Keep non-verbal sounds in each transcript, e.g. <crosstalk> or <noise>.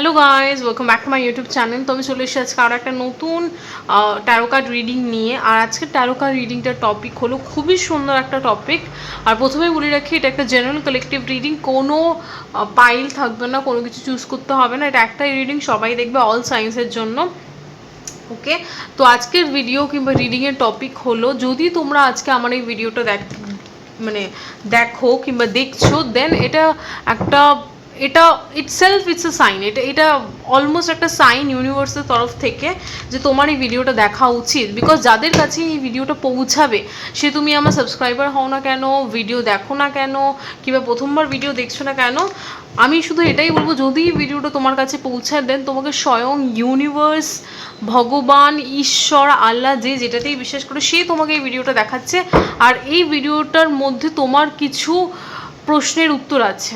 Hello guys welcome back to my YouTube channel তো আমি চলে এসেছি আজকে আরও একটা নতুন ট্যারো কার্ড রিডিং নিয়ে। আর আজকে ট্যারো কার্ড রিডিংটার টপিক হলো খুবই সুন্দর একটা টপিক আর প্রথমেই বলে রাখি, এটা একটা জেনারেল কালেকটিভ রিডিং কোনো পাইল থাকবে না, কোনো কিছু চুজ করতে হবে না। এটা একটাই রিডিং সবাই দেখবে অল সায়েন্সের জন্য। ওকে তো আজকের ভিডিও কিংবা রিডিংয়ের টপিক হলো, যদি তোমরা আজকে আমার এই ভিডিওটা দেখ মানে দেখো কিংবা দেখছ দেন এটা একটা এটা ইটসেলফ ইটস এ সাইন এটা এটা অলমোস্ট একটা সাইন ইউনিভার্সের তরফ থেকে যে তোমার এই ভিডিওটা দেখা উচিত। বিকজ যাদের কাছে এই ভিডিওটা পৌঁছাবে, সে তুমি আমার সাবস্ক্রাইবার হও না কেন ভিডিও দেখো না কেন, কিংবা প্রথমবার ভিডিও দেখছ না কেন, আমি শুধু এটাই বলব, যদি এই ভিডিওটা তোমার কাছে পৌঁছায় দেন তোমাকে স্বয়ং ইউনিভার্স ভগবান, ঈশ্বর, আল্লাহ, যে যেটাতেই বিশ্বাস করে, সে তোমাকে এই ভিডিওটা দেখাচ্ছে। আর এই ভিডিওটার মধ্যে তোমার কিছু প্রশ্নের উত্তর আছে।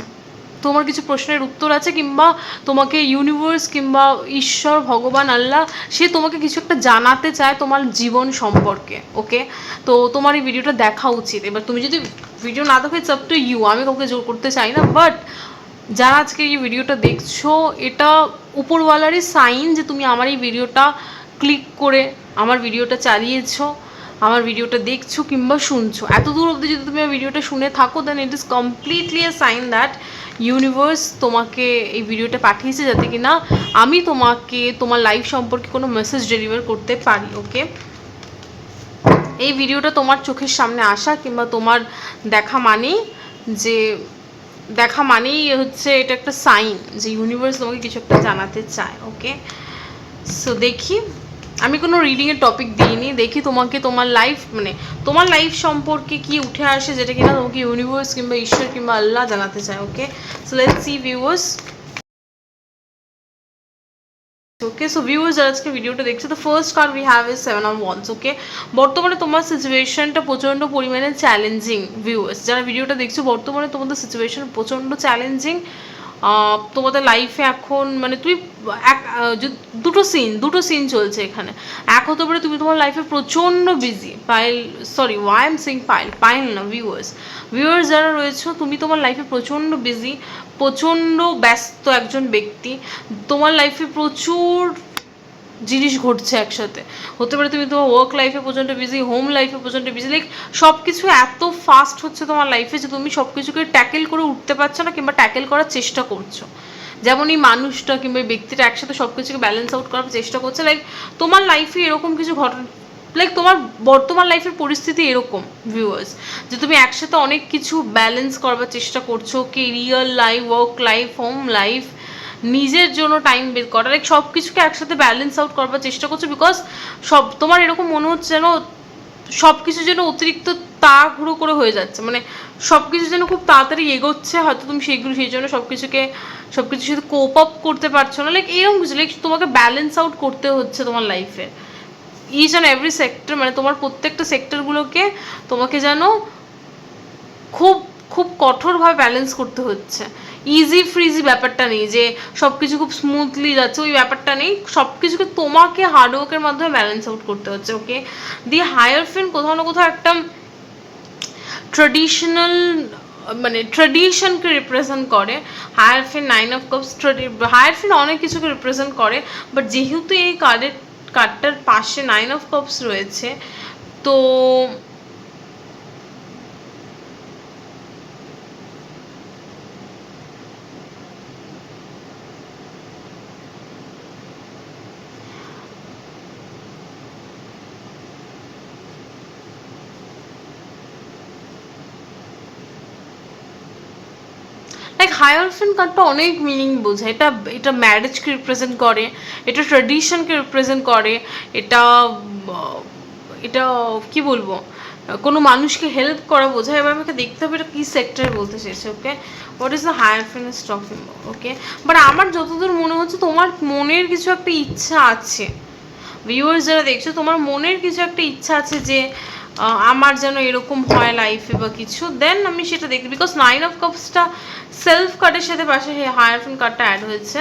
তোমার কিছু প্রশ্নের উত্তর আছে কিংবা তোমাকে ইউনিভার্স কিংবা ঈশ্বর, ভগবান, আল্লাহ, সে তোমাকে কিছু একটা জানাতে চায় তোমার জীবন সম্পর্কে ওকে তো তোমার এই ভিডিওটা দেখা উচিত। এবার তুমি যদি ভিডিও না দেখো ইটস আপ টু ইউ আমি কাউকে জোর করতে চাই না বাট যারা আজকে এই ভিডিওটা দেখছ, এটা উপরওয়ালারই সাইন যে তুমি আমার এই ভিডিওটা ক্লিক করে আমার ভিডিওটা চালিয়েছো, আমার ভিডিওটা দেখছ কিংবা শুনছো। এত দূর অবধি যদি তুমি ভিডিওটা শুনে থাকো then it is completely a sign that universe তোমাকে এই ভিডিওটা পাঠিয়েছে যাতে কি না আমি তোমাকে তোমার লাইফ সম্পর্কে কোনো মেসেজ ডেলিভার করতে পারি ওকে এই ভিডিওটা তোমার চোখের সামনে আসা কিংবা তোমার দেখা মানেই যে, দেখা মানেই হচ্ছে এটা একটা সাইন যে ইউনিভার্স তোমাকে কিছু একটা জানাতে চায় ওকে সো দেখি। আমি কোনো রিডিংয়ের টপিক দিইনি, দেখি তোমাকে তোমার লাইফ মানে তোমার লাইফ সম্পর্কে কি উঠে আসে যেটা কিনা তোমাকে ইউনিভার্স কিংবা ঈশ্বর কিংবা আল্লাহ জানাতে চায় okay so let's see viewers okay so viewers যারা আজকে ভিডিওটা দেখছে তো first card we have is seven of wands okay বর্তমানে তোমার সিচুয়েশনটা প্রচণ্ড পরিমাণে চ্যালেঞ্জিং ভিউয়ার্স যারা ভিডিওটা দেখছ, বর্তমানে তোমাদের সিচুয়েশন প্রচণ্ড চ্যালেঞ্জিং তোমাদের লাইফে এখন মানে তুমি এক দুটো সিন দুটো সিন চলছে এখানে। এক হতে পারে তুমি তোমার লাইফে প্রচণ্ড busy pile sorry Y M Singh pile pile না ভিউয়ার্স ভিউয়ার্স যারা রয়েছে, তুমি তোমার লাইফে প্রচণ্ড বিজি প্রচণ্ড ব্যস্ত একজন ব্যক্তি। তোমার লাইফে প্রচুর জিনিস ঘটছে একসাথে। হতে পারে তুমি তোমার ওয়ার্ক লাইফে পর্যন্ত বিজি হোম লাইফে পর্যন্ত বিজি লাইক সব কিছু এত ফাস্ট হচ্ছে তোমার লাইফে যে তুমি সব কিছুকে ট্যাকেল করে উঠতে পারছ না কিংবা ট্যাকেল করার চেষ্টা করছ। যেমন এই মানুষটা কিংবা ব্যক্তিটা একসাথে সব কিছুকে ব্যালেন্স আউট করার চেষ্টা করছে লাইক তোমার লাইফে এরকম কিছু ঘটনা লাইক তোমার বর্তমান লাইফের পরিস্থিতি এরকম ভিউয়ার্স যে তুমি একসাথে অনেক কিছু ব্যালেন্স করবার চেষ্টা করছ career life work life home life নিজের জন্য টাইম বের করা লাইক সব কিছুকে একসাথে ব্যালেন্স আউট করবার চেষ্টা করছ বিকজ সব, তোমার এরকম মনে হচ্ছে যেন সব কিছু যেন অতিরিক্ত তাড়াহুড়ো করে হয়ে যাচ্ছে। মানে সব কিছু যেন খুব তাড়াতাড়ি এগোচ্ছে, হয়তো তুমি সেইগুলো সেই জন্য সব কিছুকে সব কিছুর সাথে কোপ আপ করতে পারছ না। লাইক এরকম কিছু লাইক তোমাকে ব্যালেন্স আউট করতে হচ্ছে তোমার লাইফে ইচ অ্যান্ড এভরি সেক্টর মানে তোমার প্রত্যেকটা সেক্টরগুলোকে তোমাকে যেন খুব খুব কঠোরভাবে ব্যালেন্স করতে হচ্ছে। ইজি ফ্রিজি ব্যাপারটা নেই যে সব কিছু খুব স্মুথলি যাচ্ছে, ওই ব্যাপারটা নেই। সব কিছুকে তোমাকে হার্ডওয়ার্কের মাধ্যমে ব্যালেন্স আউট করতে হচ্ছে ওকে দি হায়ার ফিন কোথাও না কোথাও একটা ট্রেডিশনাল মানে ট্রেডিশনকে রিপ্রেজেন্ট করে। Hierophant nine of cups hierophant অনেক কিছুকে রিপ্রেজেন্ট করে বাট যেহেতু এই কার্ডের, কার্ডটার পাশে নাইন অফ কাপস রয়েছে, তো লাইক হায়ারফিন কার্ডটা অনেক মিনিং বোঝায়। এটা এটা ম্যারেজকে রিপ্রেজেন্ট করে, এটা ট্রেডিশনকে রিপ্রেজেন্ট করে, এটা এটা কি বলব? কোনো মানুষকে হেল্প করা বোঝায়। এবার আমাকে দেখতে হবে এটা কী সেক্টর বলতে চেয়েছে okay what is the hierophant is talking okay but আমার যতদূর মনে হচ্ছে, তোমার মনের কিছু একটা ইচ্ছা আছে। ভিউয়ার্স যারা দেখছ, তোমার মনের কিছু একটা ইচ্ছা আছে যে আমার যেন এরকম হয় লাইফে বা কিছু দেন আমি সেটা দেখি বিকজ নাইন অফ কাপসটা সেলফ কার্ডের সাথে পাশে হায়ার ফিন কার্ডটা অ্যাড হয়েছে।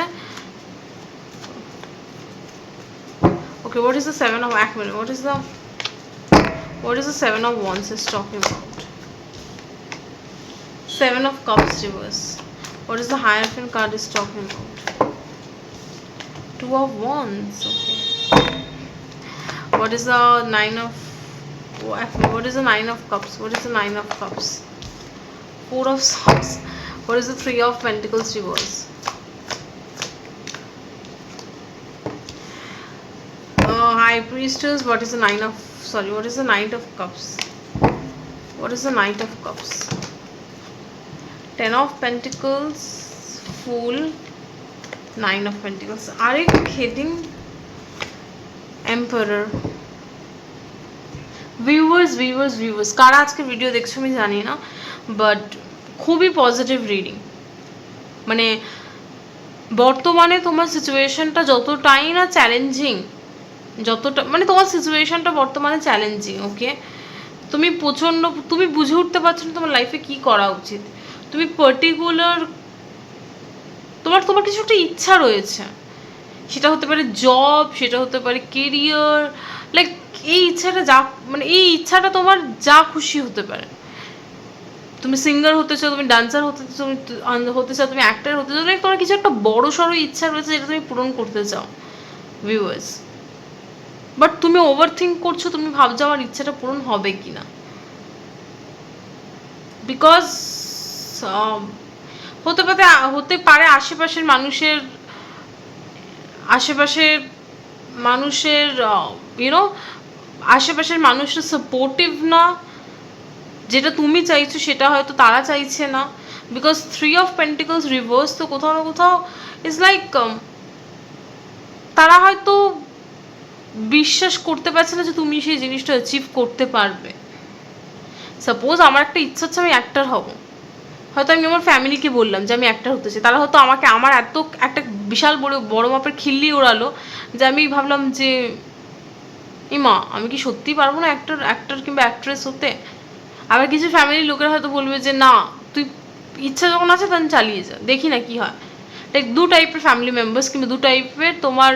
Okay what is the seven of এক minute what is the what is the seven of wands is talking about seven of cups reverse what is the hierophant card is talking about two of wands, okay. What is the nine of what is the nine of cups? What is the nine of cups? Four of swords. What is the three of pentacles reverse uh, high priestess what is the nine of sorry what is the knight of cups? What is the knight of cups? Ten of pentacles fool nine of pentacles. Are you kidding? Emperor viewers viewers viewers কারা আজকে video দেখছ আমি জানি না but খুবই positive reading মানে বর্তমানে তোমার সিচুয়েশনটা যতটাই না চ্যালেঞ্জিং যতটা মানে তোমার সিচুয়েশনটা বর্তমানে চ্যালেঞ্জিং ওকে তুমি প্রচণ্ড, তুমি বুঝে উঠতে পারছ না তোমার লাইফে কি করা উচিত। তুমি পার্টিকুলার তোমার তোমার কিছু একটা ইচ্ছা রয়েছে। সেটা হতে পারে জব সেটা হতে পারে কেরিয়ার লাইক এই ইচ্ছাটা যা মানে এই ইচ্ছাটা তোমার যা খুশি হতে পারে। তুমি সিঙ্গার হতে চাও, তুমি ডান্সার হতে চাও, তুমি হতে চাও, তুমি অ্যাক্টার হতে চাও তোমার কিছু একটা বড় সড়ো ইচ্ছা রয়েছে যেটা তুমি পূরণ করতে চাও ভিউয়ার্স বাট তুমি ওভার থিঙ্ক করছ, তুমি ভাবছ আমার ইচ্ছাটা পূরণ হবে কি না বিকজ হতে পারে হতে পারে আশেপাশের মানুষের আশেপাশের মানুষের ইউনো আশেপাশের মানুষরা সাপোর্টিভ না। যেটা তুমি চাইছো সেটা হয়তো তারা চাইছে না। Because three of pentacles reverse তো কোথাও না কোথাও ইজ লাইক তারা হয়তো বিশ্বাস করতে পারছে না যে তুমি সেই জিনিসটা অ্যাচিভ করতে পারবে। সাপোজ আমার একটা ইচ্ছা হচ্ছে আমি অ্যাক্টার হব। হয়তো আমি আমার ফ্যামিলিকে বললাম যে আমি অ্যাক্টার হতে চাই। তারা হয়তো আমাকে, আমার এত একটা বিশাল বড় বড় মাপের খিল্লি ওড়ালো যে আমি ভাবলাম যে ইমা আমি কি সত্যি পারব না অ্যাক্টর অ্যাক্টর কিংবা অ্যাক্ট্রেস হতে? আবার কিছু ফ্যামিলির লোকের হয়তো বলবে যে, না, তুই ইচ্ছা যখন আছে তখন চালিয়ে যা, দেখি না কি হয়। লাইক দু টাইপের ফ্যামিলি মেম্বার্স কিংবা দু টাইপের তোমার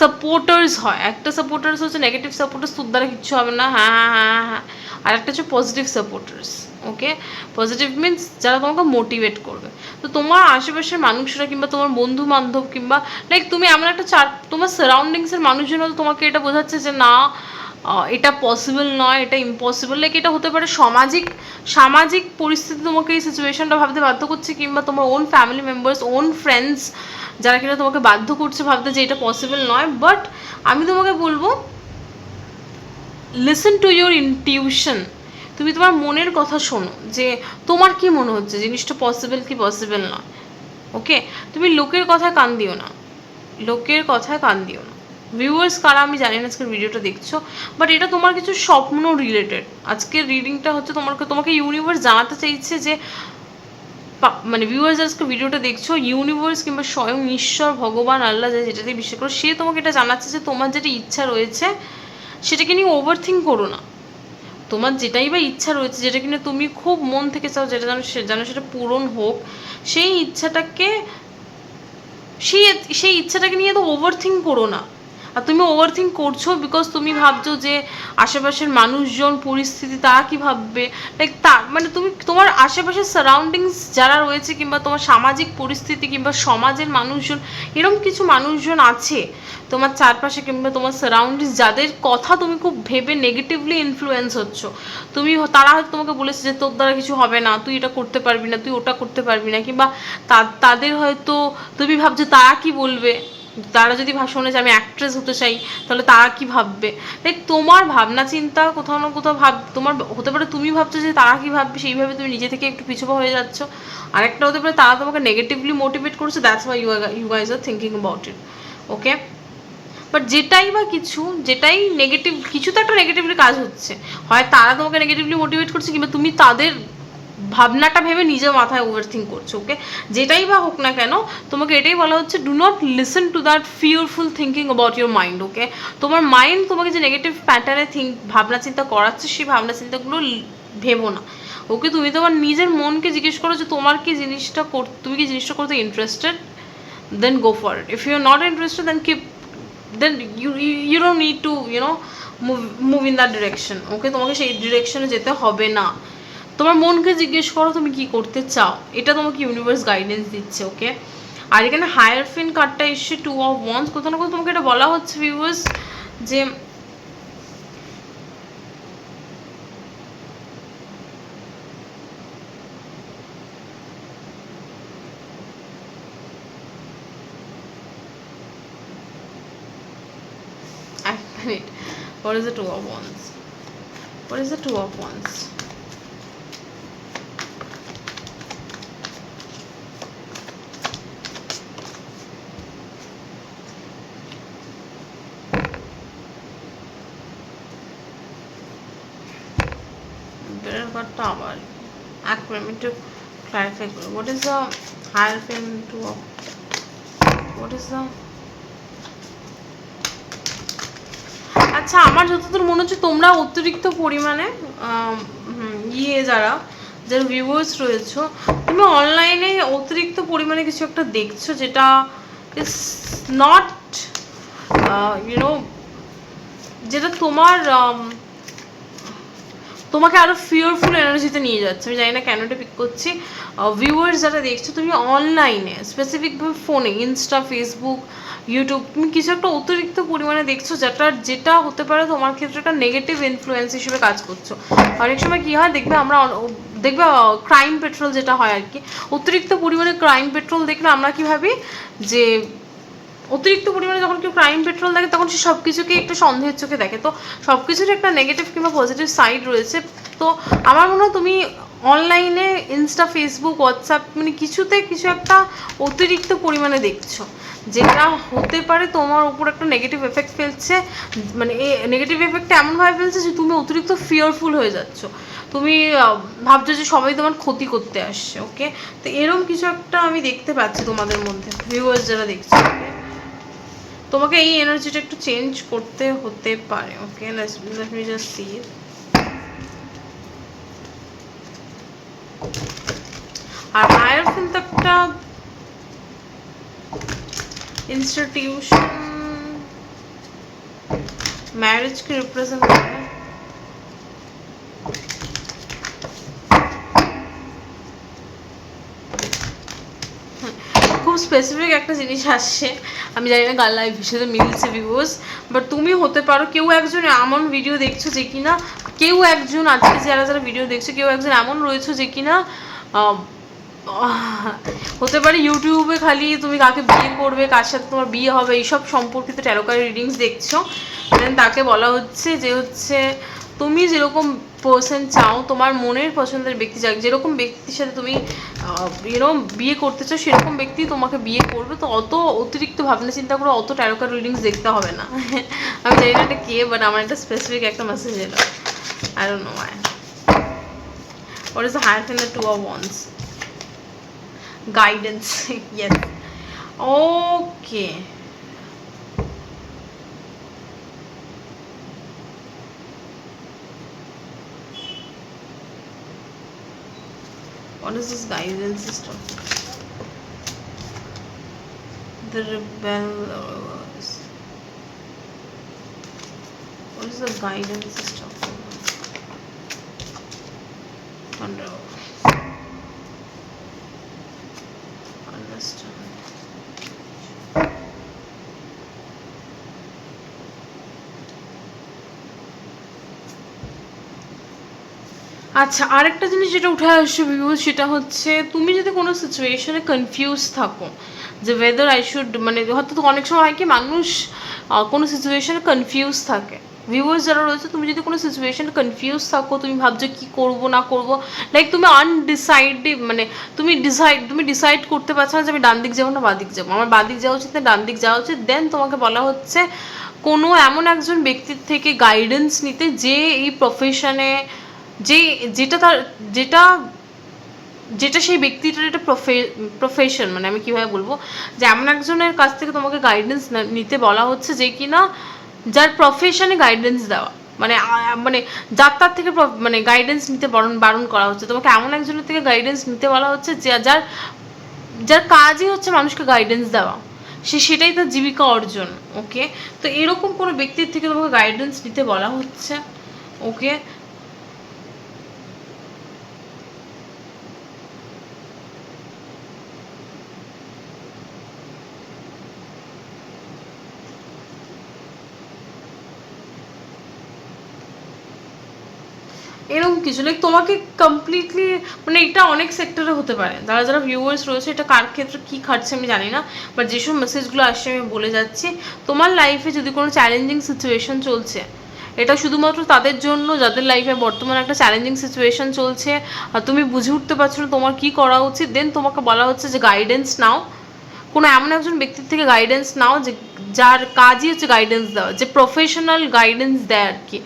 সাপোর্টার্স হয়। একটা সাপোর্টার্স হচ্ছে নেগেটিভ সাপোর্টার্স তোর দ্বারা কিচ্ছু হবে না হ্যাঁ হ্যাঁ হ্যাঁ হ্যাঁ আর একটা হচ্ছে positive supporters okay positive means যারা তোমাকে মোটিভেট করবে। তো তোমার আশেপাশের মানুষরা কিংবা তোমার বন্ধু বান্ধব কিংবা লাইক তুমি এমন একটা চার তোমার সারাউন্ডিংসের মানুষজন হয়তো তোমাকে এটা বোঝাচ্ছে যে না এটা পসিবল নয়, এটা ইম্পসিবল লাইক এটা হতে পারে সামাজিক সামাজিক পরিস্থিতি তোমাকে এই সিচুয়েশনটা ভাবতে বাধ্য করছে কিংবা তোমার own family members own friends যারা কিনা তোমাকে বাধ্য করছে ভাবতে যে এটা পসিবল নয়। বাট আমি তোমাকে বলব লিসেন টু ইউর ইনটিউশন তুমি তোমার মনের কথা শোনো যে তোমার কি মনে হচ্ছে? জিনিসটা পসিবল কি পসিবল নয়। ওকে তুমি লোকের কথায় কান দিও না। লোকের কথায় কান দিও না। ভিউয়ার্স কারা আমি জানি না আজকের ভিডিওটা দেখছ বাট এটা তোমার কিছু স্বপ্ন রিলেটেড আজকের রিডিংটা হচ্ছে তোমাকে তোমাকে ইউনিভার্স জানাতে চাইছে যে মানে ভিউয়ার্স আজকে ভিডিওটা দেখছ ইউনিভার্স কিংবা স্বয়ং ঈশ্বর, ভগবান, আল্লাহ যা যেটাতে বিশ্বাস করো, সে তোমাকে এটা জানাচ্ছে যে তোমার যেটা ইচ্ছা রয়েছে, সেটাকে নিয়ে ওভার থিঙ্ক করো না। তোমার যেটাই বা ইচ্ছা রয়েছে, যেটা কিনা তুমি খুব মন থেকে চাও, যেটা যেন যেন সেটা পূরণ হোক, সেই ইচ্ছাটাকে সেই সেই ইচ্ছাটাকে নিয়ে তো ওভার থিঙ্ক করো না। আর তুমি ওভার থিঙ্ক করছ বিকজ তুমি ভাবছ যে আশেপাশের মানুষজন, পরিস্থিতি তারা কি ভাববে? লাইক তা মানে তুমি, তোমার আশেপাশের সারাউন্ডিংস যারা রয়েছে কিংবা তোমার সামাজিক পরিস্থিতি কিংবা সমাজের মানুষজন এরকম কিছু মানুষজন আছে, তোমার চারপাশে কিংবা তোমার সারাউন্ডিংস যাদের কথা তুমি খুব ভেবে নেগেটিভলি ইনফ্লুয়েন্স হচ্ছ। তুমি তারা হয়তো তোমাকে বলেছে যে তোর দ্বারা কিছু হবে না, তুই এটা করতে পারবি না, তুই ওটা করতে পারবি না, কিংবা তাদের হয়তো, তুমি ভাবছ তারা কি বলবে? তারা যদি ভা- শোনে যে আমি অ্যাক্ট্রেস হতে চাই, তাহলে তারা কি ভাববে? লাইক তোমার ভাবনা চিন্তা কোথাও না কোথাও ভাব, তোমার হতে পারে তুমি ভাবছ যে তারা কি ভাববে, সেইভাবে তুমি নিজে থেকে একটু পিছুপা হয়ে যাচ্ছ। আরেকটা হতে পারে তারা তোমাকে নেগেটিভলি মোটিভেট করছে that's why you you guys are thinking about it okay but যেটাই বা কিছু, যেটাই নেগেটিভ কিছু তো একটা নেগেটিভলি কাজ হচ্ছে। হয় তারা তোমাকে নেগেটিভলি মোটিভেট করছে, কিংবা তুমি তাদের ভাবনাটা ভেবে নিজের মাথায় ওভার থিঙ্ক করছ ওকে যেটাই বা হোক না কেন তোমাকে এটাই বলা হচ্ছে do not listen to that fearful thinking about your mind okay তোমার মাইন্ড তোমাকে যে নেগেটিভ প্যাটার্নে থিঙ্ক ভাবনা চিন্তা করাচ্ছে সেই ভাবনা চিন্তাগুলো ভেবো না। ওকে তুমি তোমার নিজের মনকে জিজ্ঞেস করো যে তোমার কি জিনিসটা কর তুমি কি জিনিসটা করতে interested then go it. If you're not interested then keep then you you, you don't need to you know move move in that okay তোমাকে সেই ডিরেকশনে যেতে হবে না। তোমার মনকে জিজ্ঞেস করো তুমি কি করতে চাও। এটা তোমাকে ইউনিভার্স গাইডেন্স দিচ্ছে ওকে আর এখানে হায়ার ফিন কার্ডটা এসছে টু অফ ওয়ান্স কোথাও না কোথাও তোমাকে এটা বলা হচ্ছে ভিউয়ার্স যে what is the two of wands? What is the two of wands বেড়ার কার্ডটা আবার এক মিনিট একটু is the higher pen two of what is the আচ্ছা আমার যতদূর মনে হচ্ছে তোমরা অতিরিক্ত পরিমাণে ইয়ে যারা যারা ভিউয়ার্স রয়েছো, তুমি অনলাইনে অতিরিক্ত পরিমাণে কিছু একটা দেখছ যেটা ইজ নট ইউনো যেটা তোমার তোমাকে আরও ফিয়ারফুল এনার্জিতে নিয়ে যাচ্ছে। আমি জানি না কেন এটা পিক করছি। ভিউয়ার্স যারা দেখছ, তুমি অনলাইনে স্পেসিফিকভাবে ফোনে ইনস্টা ফেসবুক ইউটিউব তুমি কিছু একটা অতিরিক্ত পরিমাণে দেখছ, যেটা যেটা হতে পারে তোমার ক্ষেত্রে একটা নেগেটিভ ইনফ্লুয়েন্স হিসেবে কাজ করছ। অনেক সময় কী হয়, দেখবে আমরা দেখবে ক্রাইম পেট্রোল যেটা হয় আর কি, অতিরিক্ত পরিমাণে ক্রাইম পেট্রোল দেখলে আমরা কি ভাবি যে অতিরিক্ত পরিমাণে যখন কেউ ক্রাইম পেট্রোল দেখে, তখন সে সব কিছুকে একটু সন্দেহের চোখে দেখে। তো সব কিছুর একটা নেগেটিভ কিংবা পজিটিভ সাইড রয়েছে। তো আমার মনে হয় তুমি অনলাইনে ইনস্টা ফেসবুক হোয়াটসঅ্যাপ মানে কিছুতে কিছু একটা অতিরিক্ত পরিমাণে দেখছ। যেটা হতে পারে তোমার উপর একটা নেগেটিভ এফেক্ট ফেলছে। মানে এই নেগেটিভ এফেক্ট এমনভাবে ফেলছে যে তুমি অতিরিক্ত ফিয়ারফুল হয়ে যাচ্ছ। তুমি ভাবছ যে সবাই তোমার ক্ষতি করতে আসছে ওকে তো এরকম কিছু একটা আমি দেখতে পাচ্ছি তোমাদের মধ্যে ভিউয়ার্স যারা দেখছে? তোমাকে এই এনার্জিটা একটু চেঞ্জ করতে হতে পারে, okay? Let me just see আর হায়ার কিন্তু একটা ইনস্টিটিউশন ম্যারেজকে রিপ্রেজেন্ট করে খুব স্পেসিফিক একটা জিনিস আসছে। আমি জানি না গাল লাইফ সাথে মিলছে ভিউজ বাট তুমি হতে পারো, কেউ একজন এমন ভিডিও দেখছ যে কিনা, কেউ একজন আজকে যারা যারা ভিডিও দেখছ, কেউ একজন এমন রয়েছে যে কিনা হতে পারে ইউটিউবে খালি তুমি কাকে বিয়ে করবে, কার সাথে তোমার বিয়ে হবে, এইসব সম্পর্কিত ট্যারোকার রিডিংস দেখছ। দেন তাকে বলা হচ্ছে যে হচ্ছে, তুমি যেরকম পার্সন চাও তোমার মনের পছন্দের ব্যক্তি চাও যেরকম ব্যক্তির সাথে তুমি এরকম বিয়ে করতে চাও সেরকম ব্যক্তি তোমাকে বিয়ে করবে তো অত অতিরিক্ত ভাবনা চিন্তা করে অত ট্যারোকার রিডিংস দেখতে হবে না <laughs> আমি জানি না এটা কে বাট আমার একটা স্পেসিফিক একটা মেসেজ এলো I don't know why What is the highest in the two of wands? Guidance. <laughs> yes. Okay. What is this guidance system? The rebels. Uh, what is the guidance system? Wonder. আচ্ছা আরেকটা জিনিস যেটা উঠে আসছে view সেটা হচ্ছে তুমি যদি কোনো সিচুয়েশনে কনফিউজ থাকো যে ওয়েদার আই শুড মানে হয়তো তো অনেক সময় হয় কি মানুষ কোনো সিচুয়েশনে কনফিউজ থাকে। ভিউয়ার্স যারা রয়েছে, তুমি যদি কোনো সিচুয়েশনে কনফিউজ থাকো, তুমি ভাবছ কি করব, না করব লাইক তুমি আনডিসাইডে মানে তুমি ডিসাইড তুমি ডিসাইড করতে পারছ না যে আমি ডান দিক যাব না বাঁ দিক যাব। আমার বাঁ দিক যাওয়া উচিত না ডান দিক যাওয়া উচিত। দেন তোমাকে বলা হচ্ছে কোনো এমন একজন ব্যক্তির থেকে গাইডেন্স নিতে যে এই প্রফেশনে যে, যেটা তার, যেটা যেটা সেই ব্যক্তিটার একটা প্রফেশন মানে আমি কীভাবে বলব? যে এমন একজনের কাছ থেকে তোমাকে গাইডেন্স নিতে বলা হচ্ছে যে কিনা যার প্রফেশনে গাইডেন্স দেওয়া। মানে মানে যার তার থেকে মানে গাইডেন্স নিতে বারণ বারণ করা হচ্ছে। তোমাকে এমন একজনের থেকে গাইডেন্স নিতে বলা হচ্ছে যে, যার যার কাজই হচ্ছে মানুষকে গাইডেন্স দেওয়া। সে সেটাই তার জীবিকা অর্জন ওকে তো এরকম কোনো ব্যক্তির থেকে তোমাকে গাইডেন্স নিতে বলা হচ্ছে ওকে এরকম কিছু লাইক তোমাকে কমপ্লিটলি মানে এটা অনেক সেক্টরে হতে পারে। যারা যারা ভিউয়ার্স রয়েছে, এটা কার ক্ষেত্রে কী খাটছে আমি জানি না বাট যেসব মেসেজগুলো আসছে, আমি বলে যাচ্ছি। তোমার লাইফে যদি কোনো চ্যালেঞ্জিং সিচুয়েশন চলছে, এটা শুধুমাত্র তাদের জন্য, যাদের লাইফে বর্তমানে একটা চ্যালেঞ্জিং সিচুয়েশন চলছে, আর তুমি বুঝে উঠতে পারছ না তোমার কী করা উচিত দেন তোমাকে বলা হচ্ছে যে গাইডেন্স নাও। কোনো এমন একজন ব্যক্তির থেকে গাইডেন্স নাও যে, যার কাজই হচ্ছে গাইডেন্স দেওয়া, যে প্রফেশনাল গাইডেন্স দেয় আর কি।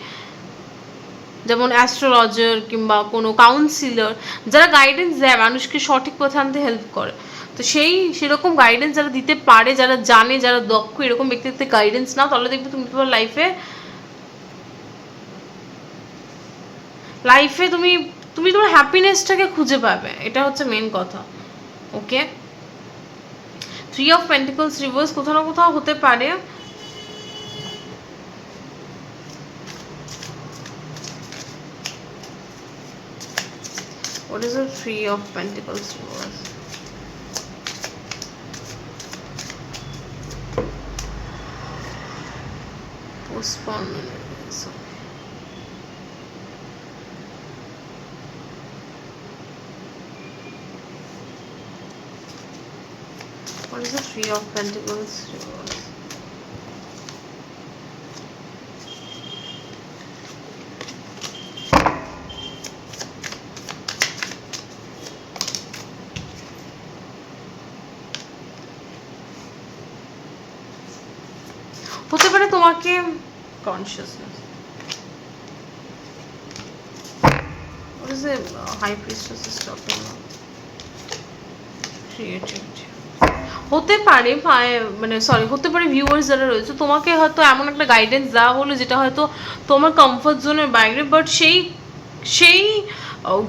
যেমন অ্যাস্ট্রোলজার কিংবা কোনো কাউন্সিলর যারা গাইডেন্স দেয়, মানুষকে সঠিক পথে আনতে হেল্প করে। তো সেই, সেরকম গাইডেন্স যারা দিতে পারে, যারা জানে, যারা দক্ষ, এরকম ব্যক্তির গাইডেন্স নাও, তাহলে দেখবে তুমি তোমার লাইফে লাইফে তুমি তুমি তোমার হ্যাপিনেসটাকে খুঁজে পাবে। এটা হচ্ছে মেন কথা okay three of pentacles reverse কোথাও না কোথাও হতে পারে। What is the three of pentacles reverse? Postponement. So. What is the three of pentacles reverse? হতে পারে তোমাকে কনসিয়াসনেস. হতে পারে মানে সরি হতে পারে ভিউয়ার্স যারা রয়েছে, তোমাকে হয়তো এমন একটা গাইডেন্স দেওয়া হলো যেটা হয়তো তোমার কমফর্ট জোনের বাইরে বাট সেই সেই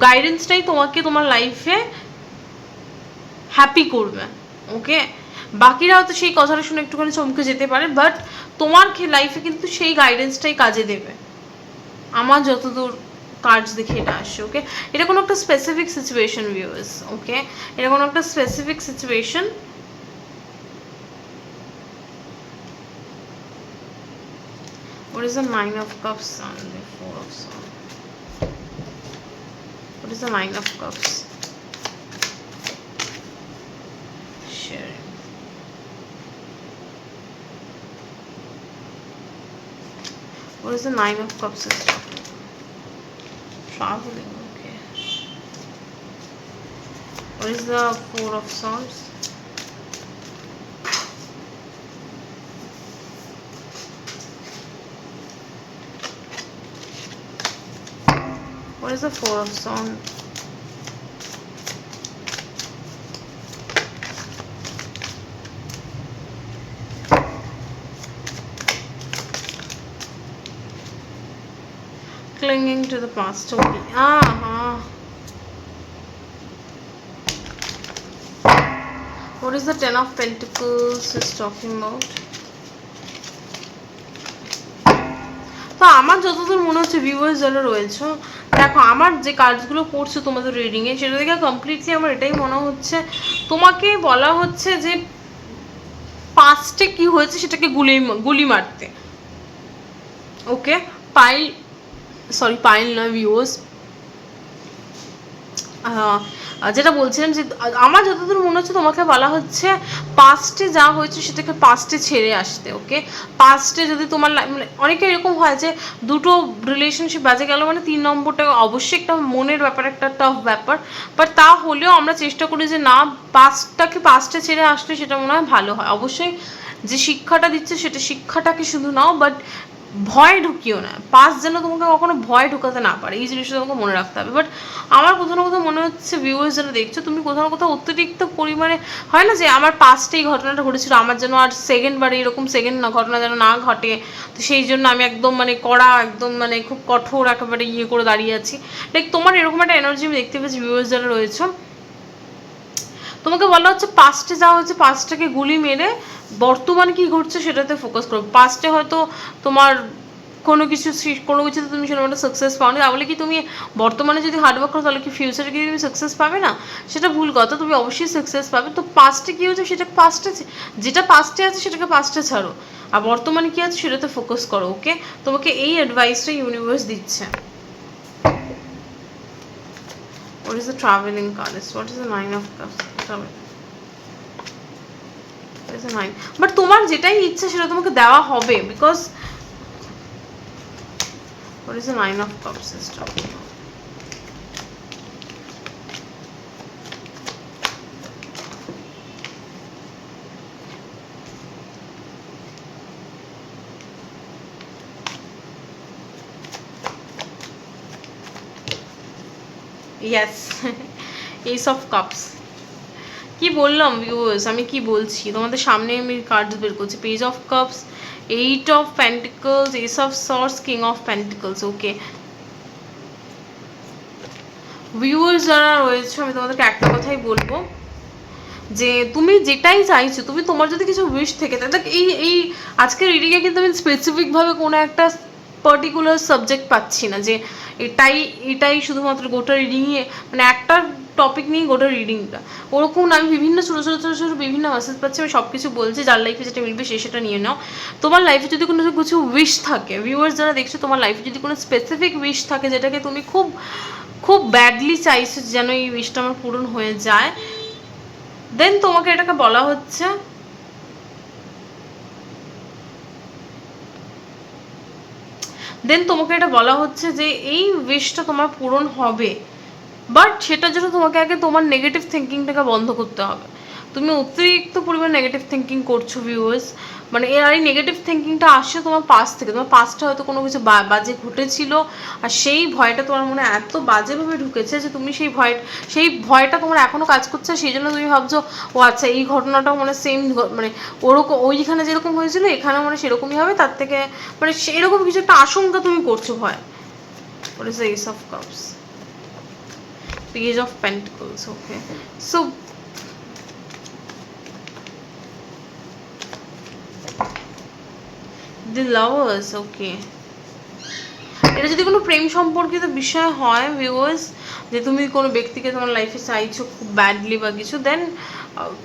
গাইডেন্সটাই তোমাকে তোমার লাইফে হ্যাপি করবে ওকে বাকিরা তো সেই কথাটা শুনে একটুখানি চমকে যেতে পারে বাট তোমার লাইফে কিন্তু সেই গাইডেন্সটাই কাজে দেবে আমার যতদূর কার্ডস দেখে এটা আসছে ওকে এটা কোনো একটা স্পেসিফিক সিচুয়েশন ভিউয়ার্স ওকে এটা কোনো একটা specific situation What is the nine of cups and the four of swords? What is the nine of cups? Sharing. What is the nine of cups is? Traveling, okay. What is the four of swords? What is the four of swords? Clinging to the past only. Ah, What is the Ten of Pentacles is talking about? তো আমার যতদূর মনে হচ্ছে viewers যারা রয়েছে দেখো আমার যে কাজগুলো পড়ছে তোমাদের রিডিংয়ে সেটা দেখে কমপ্লিটলি আমার এটাই মনে হচ্ছে তোমাকে বলা হচ্ছে যে পাস্টে কি হয়েছে সেটাকে গুলি গুলি মারতে ওকে পাইল সরি পাইল না ভিউয়ার্স যেটা বলছিলাম যে, আমার যতদূর মনে হচ্ছে তোমাকে বলা হচ্ছে পাস্টে যা হয়েছে সেটাকে পাস্টে ছেড়ে আসতে ওকে পাস্টে যদি তোমার মানে অনেকে এরকম হয় যে, দুটো রিলেশনশিপ বাজে গেল মানে তিন নম্বরটা অবশ্যই একটা মনের ব্যাপার, একটা টাফ ব্যাপার। বাট তা হলেও আমরা চেষ্টা করি যে, না পাস্টটাকে পাস্টে ছেড়ে আসলে সেটা মনে হয় ভালো হয়। অবশ্যই যে শিক্ষাটা দিচ্ছে সেটা শিক্ষাটাকে শুধু নাও বাট ভয় ঢুকিও না। পাস যেন তোমাকে কখনো ভয় ঢুকাতে না পারে, এই জিনিসটা তোমাকে মনে রাখতে হবে। বাট আমার কোথাও না কোথাও মনে হচ্ছে ভিউয়ার্স যারা দেখছ, তুমি কোথাও না কোথাও অতিরিক্ত পরিমাণে, হয় না যে আমার পাস্টে এই ঘটনাটা ঘটেছিল, আমার যেন আর সেকেন্ড বারে এরকম সেকেন্ড ঘটনা যেন না ঘটে, তো সেই জন্য আমি একদম মানে কড়া, একদম মানে খুব কঠোর একেবারে ইয়ে করে দাঁড়িয়ে আছি। লাইক তোমার এরকম একটা এনার্জি আমি দেখতে পেয়েছি ভিউয়ার্স যারা রয়েছে। তোমাকে বলা হচ্ছে পাস্টে যাওয়া হচ্ছে পাস্টটাকে গুলি মেরে বর্তমানে কি ঘটছে সেটাতে ফোকাস করো। পাস্টে হয়তো তোমার কোনো কিছু কোনো কিছুতে তুমি সেরকম সাকসেস পাওনি, তাহলে কি তুমি বর্তমানে যদি হার্ডওয়ার্ক করো, তাহলে কি ফিউচারে কি তুমি সাকসেস পাবে না? সেটা ভুল কথা, তুমি অবশ্যই সাকসেস পাবে। তো পাস্টে কী হচ্ছে সেটা পাস্টে যেটা পাস্টে আছে সেটাকে পাস্টে ছাড়ো। আর বর্তমানে কি আছে সেটাতে ফোকাস করো ওকে তোমাকে এই অ্যাডভাইসটা ইউনিভার্স দিচ্ছে। What is the traveling goddess? What is the nine of cups? Travel. What is the তোমার যেটাই ইচ্ছে সেটা তোমাকে দেওয়া হবে because What is the nine of cups sister? Yes. Ace of Cups. কি বললাম ভিউয়ার্স আমি কি বলছি? তোমাদের সামনে আমি কার্ড বের করছি। Page of cups eight of pentacles ace of swords king of pentacles okay viewers যারা রয়েছে, আমি তোমাদেরকে একটা কথাই বলব, যে তুমি যেটাই চাইছো, তুমি তোমার যদি কিছু উইশ থেকে থাকে এই এই আজকের রিডিংয়ে কিন্তু আমি স্পেসিফিকভাবে কোনো একটা পার্টিকুলার সাবজেক্ট পাচ্ছি না, যে এটাই এটাই শুধুমাত্র গোটা রিডিংয়ে মানে একটা টপিক নিয়ে গোটা রিডিংটা ওরকম আমি বিভিন্ন ছোটো ছোটো ছোটো ছোটো বিভিন্ন মেসেজ পাচ্ছি, আমি সব কিছু বলছি, যার লাইফে যেটা মিলবে সে সেটা নিয়ে নাও। তোমার লাইফে যদি কোনো কিছু উইশ থাকে ভিউয়ার্স যারা দেখছ, তোমার লাইফে যদি কোনো স্পেসিফিক উইশ থাকে, যেটাকে তুমি খুব খুব ব্যাডলি চাইছো যেন এই উইশটা আমার পূরণ হয়ে যায় দেন তোমাকে এটাকে বলা হচ্ছে দেন তোমাকে এটা বলা হচ্ছে যে এই উইশটা তোমার পূরণ হবে। বাট সেটার জন্য তোমাকে আগে তোমার নেগেটিভ থিঙ্কিংটাকে বন্ধ করতে হবে। তুমি অতিরিক্ত পরিমাণ নেগেটিভ থিঙ্কিং করছ ভিউয়ার্স মানে এর আর এই নেগেটিভ থিঙ্কিংটা আসছে তোমার পাস থেকে। তোমার পাস্টে হয়তো কোনো কিছু বাজে ঘটেছিল, আর সেই ভয়টা তোমার মনে এত বাজেভাবে ঢুকেছে যে তুমি সেই ভয়, সেই ভয়টা তোমার এখনও কাজ করছে সেই জন্য তুমি ভাবছ, ও আচ্ছা এই ঘটনাটাও মানে সেম মানে ওরকম, ওইখানে যেরকম হয়েছিল, এখানেও মানে সেরকমই হবে, তার থেকে মানে সেরকম কিছু একটা আশঙ্কা তুমি করছ ভয়। The Ace of Cups? Page of Pentacles, okay. So, the lovers, okay. এটা যদি কোনো প্রেম সম্পর্কিত বিষয় হয় ভিউয়ার্স যে তুমি কোনো ব্যক্তিকে তোমার লাইফে চাইছো খুব ব্যাডলি বা কিছু then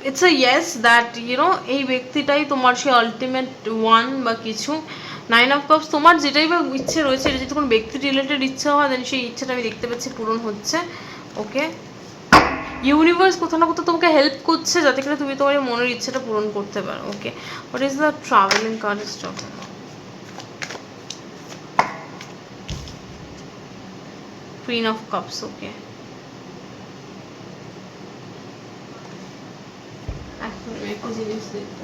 it's a yes that you know এই ব্যক্তিটাই তোমার সেই আলটিমেট ওয়ান বা কিছু নাইন অফ কাপস তোমার যেটাই বা ইচ্ছে রয়েছে এটা যদি কোনো ব্যক্তি রিলেটেড ইচ্ছা হয় দেন সেই ইচ্ছাটা আমি দেখতে পাচ্ছি পূরণ হচ্ছে ওকে ইউনিভার্স কোথাও না কোথাও তোমাকে হেল্প করছে যাতে করে তুমি তোমার মনের ইচ্ছাটা পূরণ করতে পারো okay what is the travelling card is talking of Cups, okay. এখন একটা জিনিস দেখব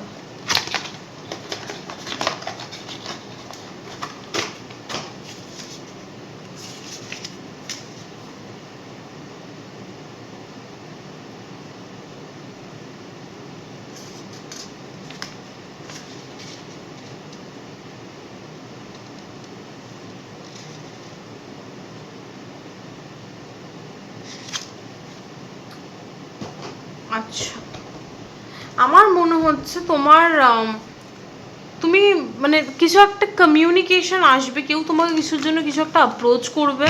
আচ্ছা আমার মনে হচ্ছে তোমার তুমি মানে কিছু একটা কমিউনিকেশন আসবে, কেউ তোমাকে কিছুর জন্য কিছু একটা অ্যাপ্রোচ করবে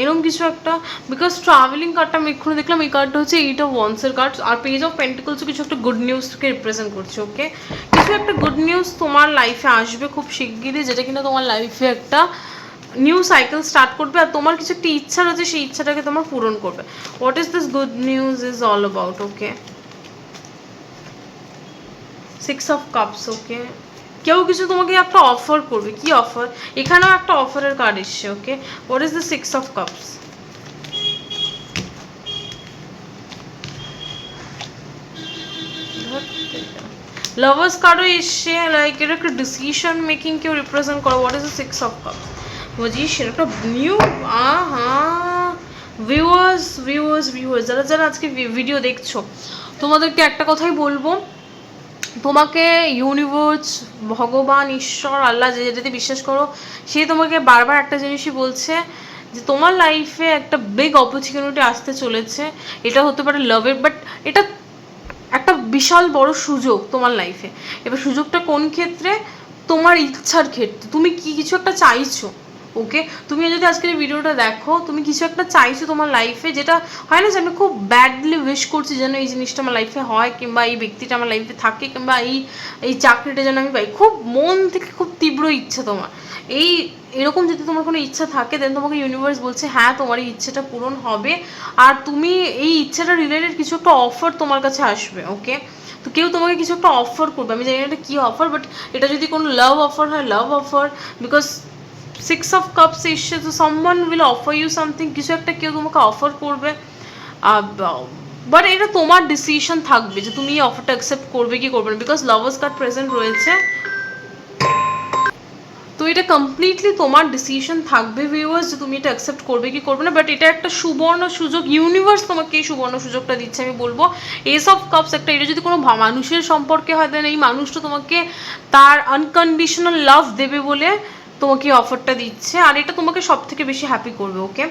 এরকম কিছু একটা বিকজ ট্রাভেলিং কার্ডটা আমি এক্ষুনি দেখলাম, এই কার্ডটা হচ্ছে এইট অফ ওয়ান্সের কার্ড আর পেজ অফ পেন্টিকলসও কিছু একটা গুড নিউজকে রিপ্রেজেন্ট করছে ওকে কিছু একটা গুড নিউজ তোমার লাইফে আসবে খুব শিগগিরই, যেটা কিনা তোমার লাইফে একটা নিউ সাইকেল স্টার্ট করবে, আর তোমার কিছু একটা ইচ্ছা রয়েছে, সেই ইচ্ছাটাকে তোমার পূরণ করবে। What is this good news is all about okay six of cups okay কেউ কিছু তোমাকে একটা অফার করবে। কি অফার এখানেও একটা অফারের কার্ড এসছে okay what is the six of cups lovers কার্ডও এসছে লাইক এটা একটা ডিসিশন মেকিং কেউ রিপ্রেজেন্ট করে। What is the six of cups position একটা নিউ আহা! ভিউয়ার্স ভিউয়ার্স ভিউয়ার্স যারা যারা আজকে ভিডিও দেখছ, তোমাদেরকে একটা কথাই বলব। তোমাকে ইউনিভার্স ভগবান, ঈশ্বর, আল্লাহ যে যেটাতে বিশ্বাস করো, সে তোমাকে বারবার একটা জিনিসই বলছে যে তোমার লাইফে একটা বিগ অপরচুনিটি আসতে চলেছে। এটা হতে পারে লাভের বাট এটা একটা বিশাল বড় সুযোগ তোমার লাইফে এবার সুযোগটা কোন ক্ষেত্রে? তোমার ইচ্ছার ক্ষেত্রে। তুমি কি কিছু একটা চাইছো? ওকে তুমি যদি আজকের ভিডিওটা দেখো, তুমি কিছু একটা চাইছো তোমার লাইফে যেটা হয় না যে আমি খুব ব্যাডলি উইশ করছি যেন এই জিনিসটা আমার লাইফে হয়, কিংবা এই ব্যক্তিটা আমার লাইফে থাকে, কিংবা এই এই চাকরিটা যেন আমি পাই। খুব মন থেকে খুব তীব্র ইচ্ছা তোমার। এই, এরকম যদি তোমার কোনো ইচ্ছা থাকে দেন তোমাকে ইউনিভার্স বলছে হ্যাঁ তোমার এই ইচ্ছেটা পূরণ হবে। আর তুমি এই ইচ্ছাটা রিলেটেড কিছু একটা অফার তোমার কাছে আসবে ওকে তো কেউ তোমাকে কিছু একটা অফার করবে। আমি জানি না এটা কী অফার বাট এটা যদি কোনো লাভ অফার হয় love offer because six of cups এসছে, তো someone will offer you something কিছু একটা কেউ তোমাকে অফার করবে। বাট এটা তোমার ডিসিশন থাকবে যে তুমি এই অফারটা অ্যাকসেপ্ট করবে কি করবে না বিকজ লাভার্স কার্ড প্রেজেন্ট রয়েছে। তো এটা কমপ্লিটলি তোমার ডিসিশন থাকবে ভিউয়ার্স যে তুমি এটা অ্যাকসেপ্ট করবে কি করবে না বাট এটা একটা সুবর্ণ সুযোগ ইউনিভার্স তোমাকে এই সুবর্ণ সুযোগটা দিচ্ছে, আমি বলব। এস অফ কাপস একটা, এটা যদি কোনো মানুষের সম্পর্কে হয় দেন এই মানুষটা তোমাকে তার আনকন্ডিশনাল লাভ দেবে বলে তোমাকে এই অফারটা দিচ্ছে, আর এটা তোমাকে সব থেকে বেশি হ্যাপি করবে ওকে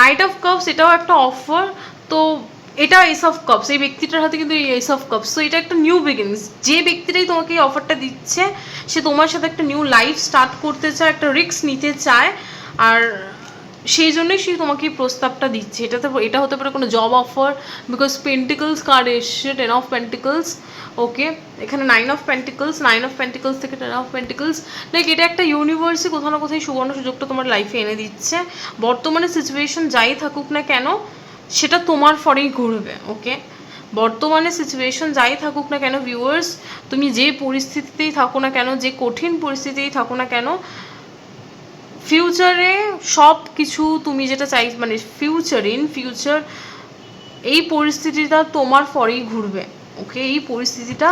নাইট অফ কাপস এটাও একটা অফার তো এটা এস অফ কাপস এই ব্যক্তিটার হাতে কিন্তু এস অফ কাপস তো এটা একটা নিউ বিগিনিংস যে ব্যক্তিটাই তোমাকে এই অফারটা দিচ্ছে, সে তোমার সাথে একটা নিউ লাইফ স্টার্ট করতে চায়, একটা রিস্ক নিতে চায়, আর সেই জন্যই সে তোমাকে এই প্রস্তাবটা দিচ্ছে। এটাতে এটা হতে পারে কোনো job offer because pentacles card এসছে টেন অফ পেন্টিকলস ওকে এখানে nine of pentacles nine of pentacles থেকে টেন অফ পেন্টিকলস লাইক এটা একটা ইউনিভার্সে কোথাও না কোথায় সুবর্ণ সুযোগটা তোমার লাইফে এনে দিচ্ছে। বর্তমানে সিচুয়েশন যাই থাকুক না কেন, সেটা তোমার ফরেই ঘুরবে ওকে বর্তমানে সিচুয়েশন যাই থাকুক না কেন ভিউয়ার্স তুমি যে পরিস্থিতিতেই থাকো না কেন, যে কঠিন পরিস্থিতিতেই থাকো না কেন ফিউচারে সব কিছু তুমি যেটা চাই মানে ফিউচার ইন ফিউচার এই পরিস্থিতিটা তোমার পরেই ঘুরবে। ওকে এই পরিস্থিতিটা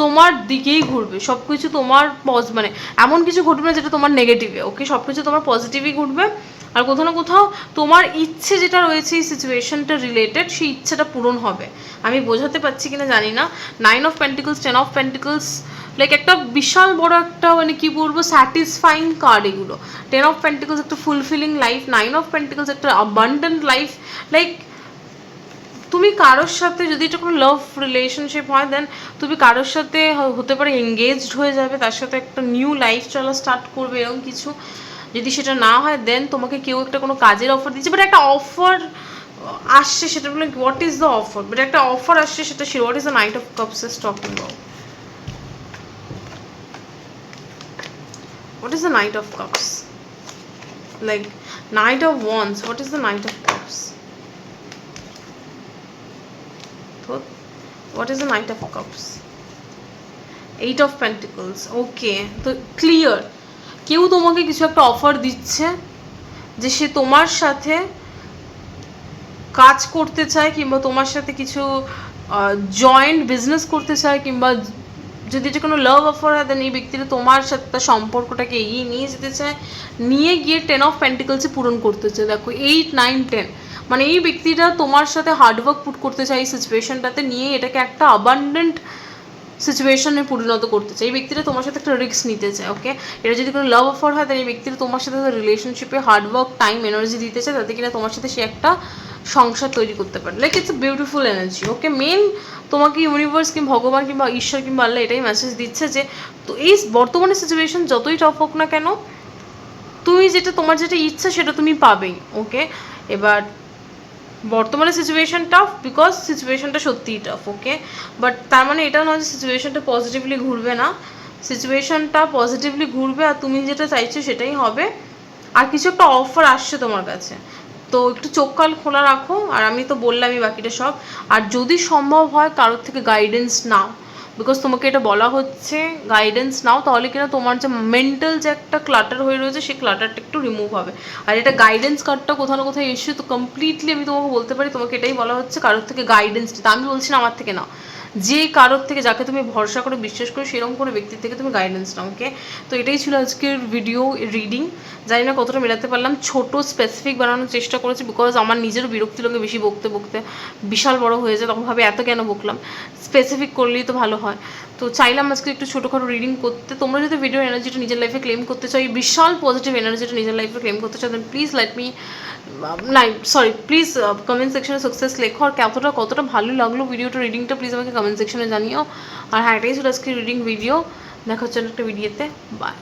তোমার দিকেই ঘুরবে। সব কিছু তোমার পজ মানে এমন কিছু ঘটবে না যেটা তোমার নেগেটিভে ওকে সব কিছু তোমার পজিটিভই ঘটবে আর কোথাও না কোথাও তোমার ইচ্ছে যেটা রয়েছে এই সিচুয়েশনটা রিলেটেড সেই ইচ্ছেটা পূরণ হবে। আমি বোঝাতে পারছি কিনা জানি না। Nine of pentacles ten of pentacles like একটা বিশাল বড় একটা মানে কি বলব স্যাটিসফাইং কার্ড এগুলো। টেন অফ পেন্টিকলস একটা fulfilling life nine of pentacles একটা অ্যাবান্ডেন্ট লাইফ লাইক তুমি কারোর সাথে যদি এটা কোনো লাভ রিলেশনশিপ হয় দেন তুমি কারোর সাথে হতে পারে এঙ্গেজড হয়ে যাবে তার সাথে একটা নিউ লাইফ চলা স্টার্ট করবে এরকম কিছু যদি সেটা না হয় দেন তোমাকে কেউ একটা কোনো কাজের অফার দিচ্ছে বাট একটা অফার আসছে সেটা বলে what is the offer but একটা অফার আসছে সেটা সে what is the knight of cups is talking about What is the Knight of Cups? Like, Knight of Wands. What is the Knight of Cups? What, what is the Knight of Cups? Eight of Pentacles. Okay. তো clear কেউ তোমাকে কিছু একটা offer দিচ্ছে যে সে তোমার সাথে কাজ করতে চায় কিংবা তোমার সাথে কিছু জয়েন্ট বিজনেস করতে চায় কিংবা যদি এটা কোনো লাভ অফার হয় দেন এই ব্যক্তিটা তোমার সাথে, তার সম্পর্কটাকে এগিয়ে নিয়ে যেতে চায় নিয়ে গিয়ে টেন অফ পেন্টিকলসে পূরণ করতে চায় দেখো এইট নাইন টেন মানে এই ব্যক্তিটা তোমার সাথে হার্ডওয়ার্ক পুট করতে চায় এই সিচুয়েশনটাতে নিয়ে এটাকে একটা আবান্ডেন্ট সিচুয়েশনে পরিণত করতে চাই এই ব্যক্তিটা তোমার সাথে একটা রিস্ক নিতে চায় ওকে এটা যদি কোনো লাভ অফার হয় তাহলে এই ব্যক্তিটা তোমার সাথে রিলেশনশিপে হার্ডওয়ার্ক টাইম এনার্জি দিতে চায়, তাতে কিনা তোমার সাথে সে একটা সংসার তৈরি করতে পারে। Like it's beautiful energy okay main তোমাকে ইউনিভার্স কিংবা ভগবান কিংবা ঈশ্বর কিংবা আল্লাহ এটাই মেসেজ দিচ্ছে যে, তো এই বর্তমানে সিচুয়েশন যতই টফ হোক না কেন, তুমি যেটা, তোমার যেটা ইচ্ছা সেটা তুমি পাবেই ওকে এবার বর্তমানে সিচুয়েশন টাফ বিকজ সিচুয়েশনটা সত্যিই টাফ ওকে বাট তার মানে এটা নয় যে সিচুয়েশনটা পজিটিভলি ঘুরবে না। সিচুয়েশনটা পজিটিভলি ঘুরবে আর তুমি যেটা চাইছো সেটাই হবে। আর কিছু একটা অফার আসছে তোমার কাছে। তো একটু চোখ কাল খোলা রাখো। আর আমি তো বললামই বাকিটা সব। আর যদি সম্ভব হয়, কারোর থেকে গাইডেন্স নাও। বিকজ তোমাকে এটা বলা হচ্ছে গাইডেন্স নাও, তাহলে কিনা তোমার যে মেন্টাল যে একটা ক্লাটার হয়ে রয়েছে, সেই ক্লাটারটা একটু রিমুভ হবে। আর এটা গাইডেন্স কার্ডটা কোথাও না কোথাও এসে তো কমপ্লিটলি আমি তোমাকে বলতে পারি, তোমাকে এটাই বলা হচ্ছে, কারোর থেকে গাইডেন্স নিতে। আমি বলছি না, আমার থেকে নাও। যে কারোর থেকে যাকে তুমি ভরসা করে বিশ্বাস করো সেরকম কোনো ব্যক্তির থেকে তুমি গাইডেন্স নাও ওকে তো এটাই ছিল আজকের ভিডিও রিডিং জানি না কতটা মেলাতে পারলাম। ছোট স্পেসিফিক বানানোর চেষ্টা করেছি বিকজ আমার নিজেরও বিরক্তি লোকে বেশি বকতে বকতে বিশাল বড় হয়ে যায়, তখন ভাবে এত কেন বকলাম? স্পেসিফিক করলেই তো ভালো হয়। তো চাইলাম আজকে একটু ছোটোখাটো রিডিং করতে। তোমরা যদি ভিডিও এনার্জিটা নিজের লাইফে ক্লেম করতে চাও বিশাল পজিটিভ এনার্জিটা নিজের লাইফে ক্লেম করতে চাও দেন প্লিজ লেট মি নাই সরি প্লিজ কমেন্ট সেকশনে সাকসেস লেখো। আর কতটা কতটা ভালো লাগল ভিডিওটা রিডিংটা প্লিজ আমাকে কমেন্ট সেকশনে জানিও। আর হ্যাঁ এটাই ছিল আজকে রিডিং ভিডিও দেখা হচ্ছে একটা ভিডিওতে বাই